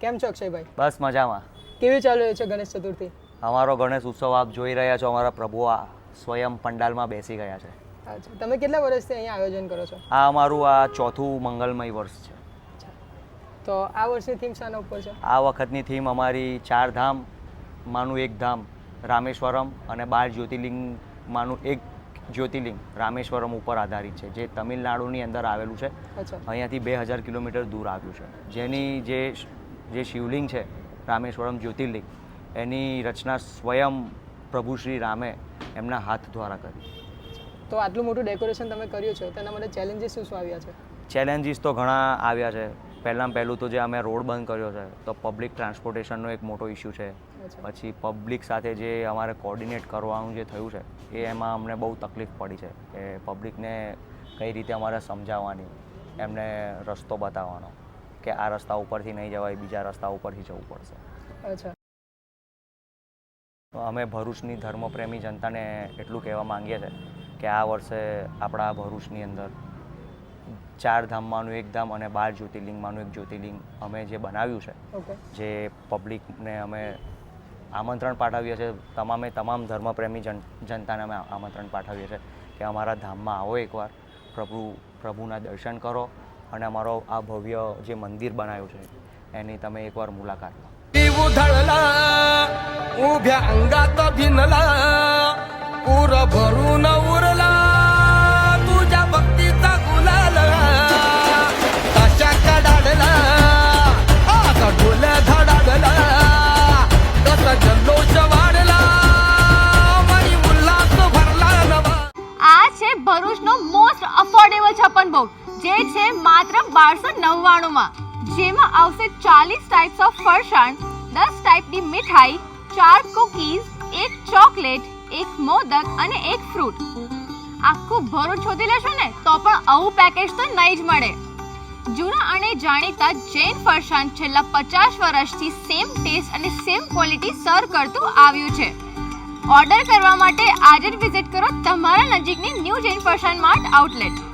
કેમ છો અક્ષયભાઈ? બસ મજામાં. કેવી ચાલી રહી છે ગણેશ ચતુર્થી? અમારો ગણેશ ઉત્સવ આપ જોઈ રહ્યા છો અમારા પ્રભુ આ સ્વયં પંડાલમાં બેસી ગયા છે. અચ્છા તમે કેટલા વર્ષથી અહીંયા આયોજન કરો છો? આ અમારું આ ચોથું મંગલમય વર્ષ છે. તો આ વર્ષની થીમ શાના ઉપર છે? આ વખતની થીમ અમારી ચાર ધામ માનું એક ધામ રામેશ્વરમ અને બાર જ્યોતિર્લિંગ માનું એક જ્યોતિર્લિંગ રામેશ્વરમ ઉપર આધારિત છે જે તમિલનાડુની અંદર આવેલું છે. અહીંયાથી બે હજાર કિલોમીટર દૂર આવ્યું છે. જેની જે જે શિવલિંગ છે રામેશ્વરમ જ્યોતિર્લિંગ એની રચના સ્વયં પ્રભુ શ્રી રામે એમના હાથ દ્વારા કરી. તો આટલું મોટું ડેકોરેશન તમે કર્યું છે તેના માટે ચેલેન્જીસ શું શું આવ્યા છે? ચેલેન્જીસ તો ઘણા આવ્યા છે. પહેલાં પહેલું તો જે અમે રોડ બંધ કર્યો છે તો પબ્લિક ટ્રાન્સપોર્ટેશનનો એક મોટો ઇસ્યુ છે. પછી પબ્લિક સાથે જે અમારે કોર્ડિનેટ કરવાનું જે થયું છે એ એમાં અમને બહુ તકલીફ પડી છે કે પબ્લિકને કઈ રીતે અમારે સમજાવવાની એમને રસ્તો બતાવવાનો. કે આ રસ્તા ઉપરથી નહીં જવાય બીજા રસ્તા ઉપરથી જવું પડશે. અચ્છા. અમે ભરૂચની ધર્મપ્રેમી જનતાને એટલું કહેવા માંગીએ છીએ કે આ વર્ષે આપણા ભરૂચની અંદર ચાર ધામમાંનું એક ધામ અને બાર જ્યોતિર્લિંગમાંનું એક જ્યોતિર્લિંગ અમે જે બનાવ્યું છે જે પબ્લિકને અમે આમંત્રણ પાઠવીએ છીએ તમામે તમામ ધર્મપ્રેમી જન જનતાને અમે આમંત્રણ પાઠવીએ છીએ કે અમારા ધામમાં આવો એકવાર પ્રભુ પ્રભુના દર્શન કરો અને અમારો આ ભવ્ય જે મંદિર બનાવ્યું છે, એની તમે એકવાર મુલાકાત લો. ઉધળલા ઉભ્યા અંગા તો ભીનલા. જે છે માત્ર બારસો નવ્વાણુંમાં. જેમાં આવશે ચાલીસ ટાઈપ્સ ઓફ ફરસાણ દસ ટાઈપની મીઠાઈ, ચાર કુકીઝ એક ચોકલેટ, એક મોદક અને એક ફ્રૂટ આખું ભરું શોધી લેશો ને તો પણ આવું પેકેજ તો નહીં જ મળે. જૂના અને જાણીતા જૈન ફરસાણ છેલ્લા પચાસ વર્ષથી સેમ ટેસ્ટ અને સેમ ક્વોલિટી સર્વ કરતું આવ્યું છે. ઓર્ડર કરવા માટે આજે જ વિઝિટ કરો તમારા નજીકની ન્યૂ જૈન ફરસાણ માર્ટ આઉટલેટ